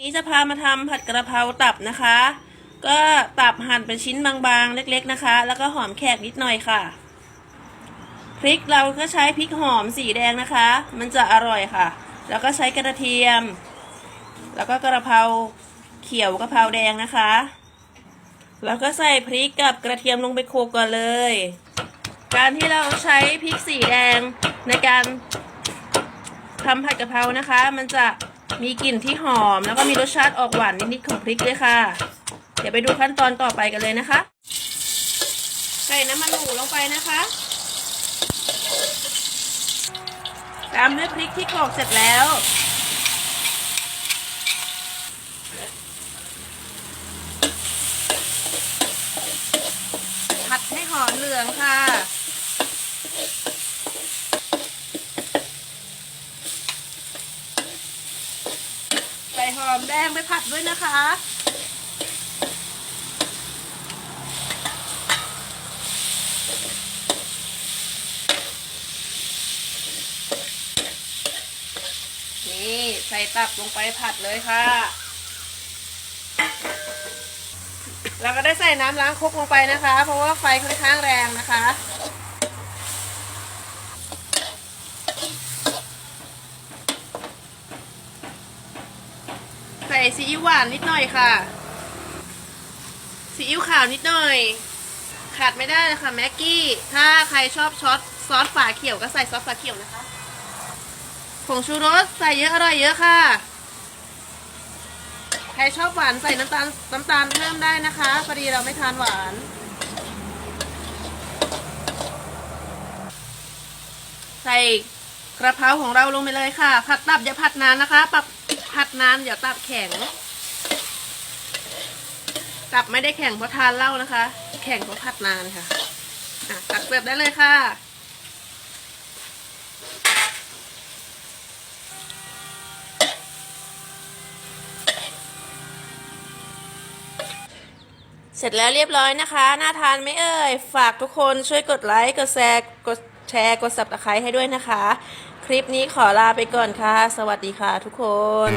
นี้จะพามาทำผัดกระเพราตับนะคะ ก็ตับหั่นเป็นชิ้นบางๆ เล็กๆนะคะ แล้วก็หอมแขกนิดหน่อยค่ะ พริกเราก็ใช้พริกหอมสีแดงนะคะ มันจะอร่อยค่ะ แล้วก็ใช้กระเทียม แล้วก็กระเพราเขียวกระเพราแดงนะคะ แล้วก็ใส่พริกกับกระเทียมลงไปโขลกก่อนเลย การที่เราใช้พริกสีแดงในการทำผัดกะเพรานะคะ มันจะ มีกลิ่นที่หอม แล้วก็มีรสชาติออกหวานนิดๆของพริกด้วยค่ะ เดี๋ยวไปดูขั้นตอนต่อไปกันเลยนะคะ ใส่น้ำมันหมูลงไปนะคะ ตามด้วยพริกที่โขลกเสร็จแล้วผัดให้หอมเหลืองค่ะ หอมแดงไปผัดด้วยนะคะ นี่ใส่ตับลงไปผัดเลยค่ะ เราก็ได้ใส่น้ำล้างครกลงไปนะคะ เพราะว่าไฟค่อนข้างแรงนะคะ ซีอิ๊วหวานนิดหน่อยค่ะ ซีอิ๊วขาวนิดหน่อย ขาดไม่ได้นะคะแม็กกี้ ถ้าใครชอบช็อตซอสฝาเขียวก็ใส่ซอสฝาเขียวนะคะ ผงชูรสใส่เยอะอร่อยเยอะค่ะ ใครชอบหวานใส่น้ำตาลน้ำตาลเพิ่มได้นะคะพอดีเราไม่ทานหวาน ใส่กระเพราของเราลงไปเลยค่ะ ผัดตับอย่าผัดนานนะคะปรับ ผัดนานเดี๋ยวตับแข็ง ตับไม่ได้แข็งเพราะทานเหล้านะคะ แข็งเพราะผัดนานค่ะอะตักเสิร์ฟได้เลยค่ะเสร็จแล้วเรียบร้อยนะคะ น่าทานไหมเอ่ย ฝากทุกคนช่วยกดไลค์ กดแชร์ กดแชร์ กด subscribe ให้ด้วยนะคะ คลิปนี้ขอลาไปก่อนค่ะ สวัสดีค่ะทุกคน